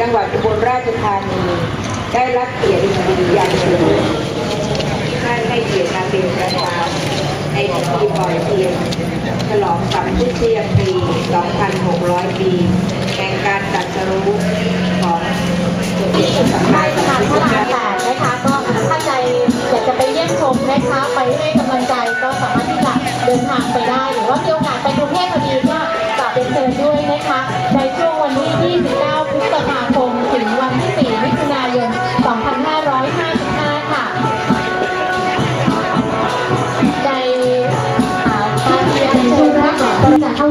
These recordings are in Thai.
จังหวัดอุบลราชธานี ได้รับเกียรติอย่างสูงท่านให้เกียรติมาเป็นประธานในพิธีปล่อยเทียนฉลองสัมพุทธเทียนปี 2,600 ปีแห่งการตรัสรู้ของสมเด็จพระสัมมาใช่สัมพุทธพระเจ้ารามแปดนะคะก็ถ้าใจอยากจะไปเยี่ยมชมนะคะไปให้กำลังใจก็สามารถที่จะเดินทางไป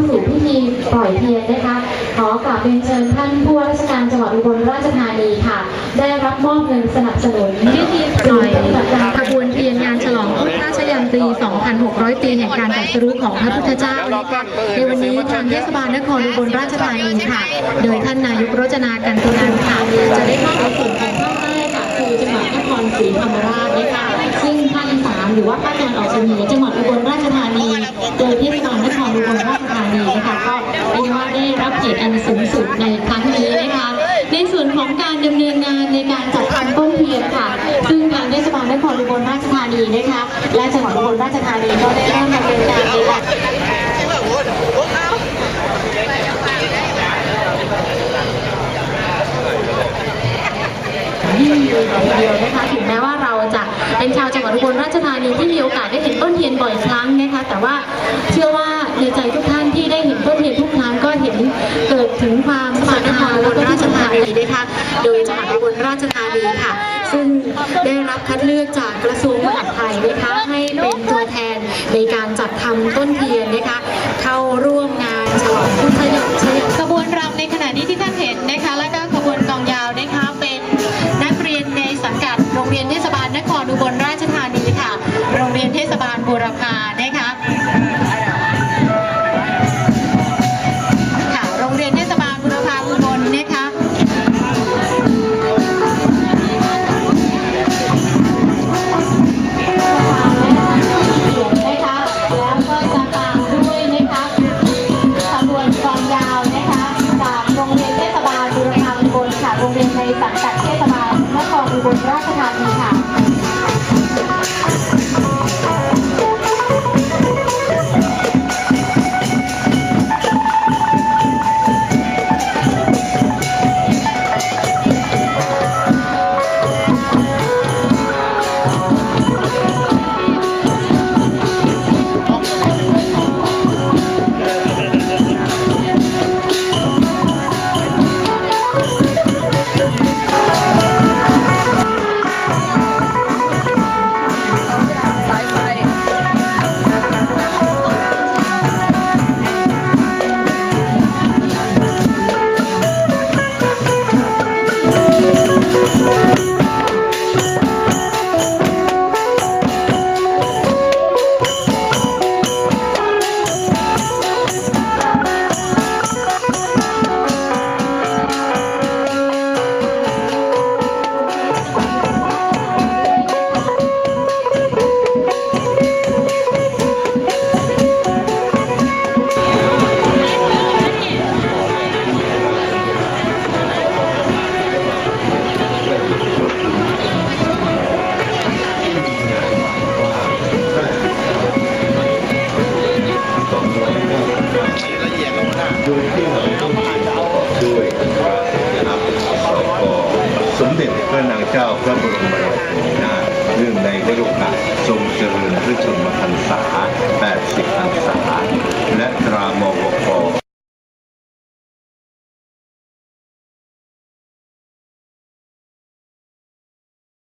สู่พิธีปล่อยเทียนนะคะ ขอกราบเรียนเชิญท่านผู้ว่าราชการจังหวัดอุบลราชธานีค่ะ ได้รับมอบเงินสนับสนุนพิธีปล่อยขบวนเทียนงานฉลองพุทธราชยันตี 2,600 ปีแห่งการตรัสรู้ของพระพุทธเจ้านะคะในวันนี้ทางเทศบาลนครอุบลราชธานีค่ะ โดยท่านนายกรจนากันตุนันค่ะ จะได้มอบส่วนของภาคใต้ค่ะคือจังหวัดนครศรีธรรมราชนะคะซึ่งภาคอีสานหรือว่าภาคตะวันออกเฉียงเหนือจังหวัดอุบลราชธานี โดยเทศบาลนครอุบล เกียรติอันสูงสุดในครั้งนี้นะคะในส่วนของการดำเนินงานในการจัดทำต้นเทียนค่ะ ซึ่งทางเทศบาลนครอุบลราชธานีนะคะและจังหวัดอุบลราชธานีก็ได้เริ่มดำเนินการในการยิ่งดีเลยทีเดียวนะคะถึงแม้ว่าเราจะเป็นชาวจังหวัดอุบลราชธานีที่มีโอกาสได้เห็นต้นเทียนบ่อยครั้งนะคะแต่ว่าเชื่อว่าในใจทุกท่านที่ได้เห็นต้นเทียนทุกครั้งก็เห็นเกิดถึง ความศรัทธาแล้วก็ที่สำคัญเลยนะคะ โดยจังหวัดอุบลราชธานีค่ะ ซึ่งได้รับคัดเลือกจากกระทรวงมหาดไทยนะคะให้เป็นตัวแทนในการจัดทำต้นเทียนนะคะ เข้าร่วมงานฉลองพุทธยศขบวนรำในขณะนี้ที่ท่านเห็นนะคะ และก็ขบวนกองยาวนะคะเป็นนักเรียนในสังกัดโรงเรียนเทศบาลนครอุบลราชธานีค่ะ โรงเรียนเทศบาลบูรพานะคะาลบุรพาอุบลค่ะโรงเรียนในสังกัดเทศบาลนครอุบลราชธานีค่ะ พระนางเจ้าพระบรมราชินีนาเรื่องในวโรกาสทรงเจริญพระชนมพรรษา 80 พรรษา และตรามอง